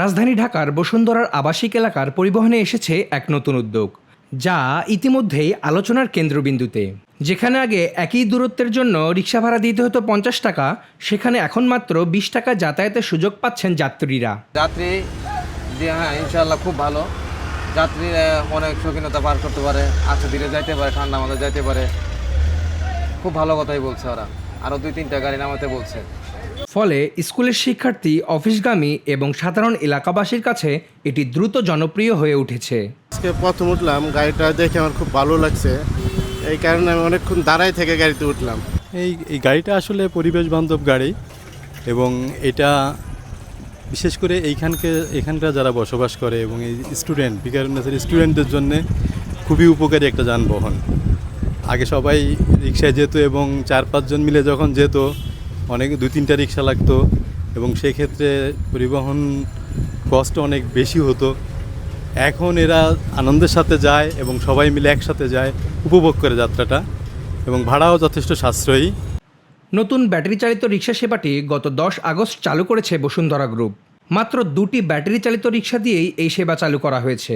রাজধানী ঢাকার বসুন্ধরার আবাসিক এলাকার পরিবহনে এসেছে এক নতুন উদ্যোগ, যা ইতিমধ্যেই আলোচনার কেন্দ্রবিন্দুতে। যেখানে আগে একই দূরত্বের জন্য রিক্সা ভাড়া দিতে হতো পঞ্চাশ টাকা, সেখানে এখন মাত্র বিশ টাকা যাতায়াতের সুযোগ পাচ্ছেন যাত্রীরা। যাত্রী হ্যাঁ ইনশাল্লাহ খুব ভালো। যাত্রীরা অনেক শৌখিনতা পার করতে পারে আচ্ছা ধীরে যাইতে পারে, ঠান্ডা মাথায় যাইতে পারে। খুব ভালো কথাই বলছে ওরা। আরও দুই তিনটা গাড়ি নামাতে বলছে। ফলে স্কুলের শিক্ষার্থী অফিসগামী এবং সাধারণ এলাকাবাসীর কাছে এটি দ্রুত জনপ্রিয় হয়ে উঠেছে। আজকে প্রথম উঠলাম গাড়িটা দেখে আমার খুব ভালো লাগছে। এই কারণে আমি অনেকক্ষণ দাঁড়াই থেকে গাড়িতে উঠলাম। এই এই গাড়িটা আসলে পরিবেশ বান্ধব গাড়ি এবং এটা বিশেষ করে এইখানকে এখানকার যারা বসবাস করে এবং এই স্টুডেন্ট বিকারণের স্টুডেন্টদের জন্য খুবই উপকারী একটা যানবাহন। আগে সবাই রিক্সায় যেত এবং চার পাঁচজন মিলে যখন যেত অনেক দুই তিনটা রিক্সা লাগতো এবং সেক্ষেত্রে পরিবহন কষ্ট অনেক বেশি হতো। এখন এরা আনন্দের সাথে যায় এবং সবাই মিলে একসাথে যায়, উপভোগ করে যাত্রাটা এবং ভাড়াও যথেষ্ট সাশ্রয়ী। নতুন ব্যাটারি চালিত রিক্সা সেবাটি গত দশ আগস্ট চালু করেছে বসুন্ধরা গ্রুপ। মাত্র দুটি ব্যাটারি চালিত রিক্সা দিয়েই এই সেবা চালু করা হয়েছে।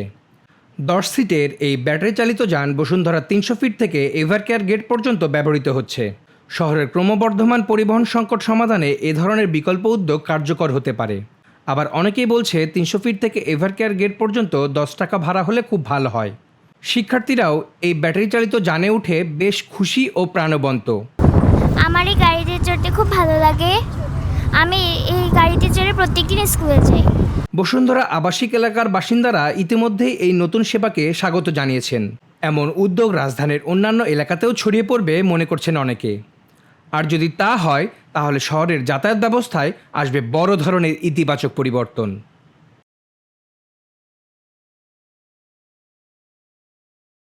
দশ সিটের এই ব্যাটারি চালিত যান বসুন্ধরা তিনশো ফিট থেকে এভারকেয়ার গেট পর্যন্ত ব্যবহৃত হচ্ছে। শহরের ক্রমবর্ধমান পরিবহন সংকট সমাধানে এ ধরনের বিকল্প উদ্যোগ কার্যকর হতে পারে। আবার অনেকেই বলছে তিনশো ফিট থেকে এভারকেয়ার গেট পর্যন্ত দশ টাকা ভাড়া হলে খুব ভালো হয়। শিক্ষার্থীরাও এই ব্যাটারি চালিত যানে উঠে বেশ খুশি ও প্রাণবন্ত। আমার এই গাড়িতে চড়তে খুব ভালো লাগে। আমি এই গাড়িতে চড়ে প্রত্যেকদিন স্কুলে যাই। বসুন্ধরা আবাসিক এলাকার বাসিন্দারা ইতিমধ্যেই এই নতুন সেবাকে স্বাগত জানিয়েছেন। এমন উদ্যোগ রাজধানীর অন্যান্য এলাকাতেও ছড়িয়ে পড়বে মনে করছেন অনেকে। আর যদি তা হয় তাহলে শহরের যাতায়াত ব্যবস্থায় আসবে বড় ধরনের ইতিবাচক পরিবর্তন।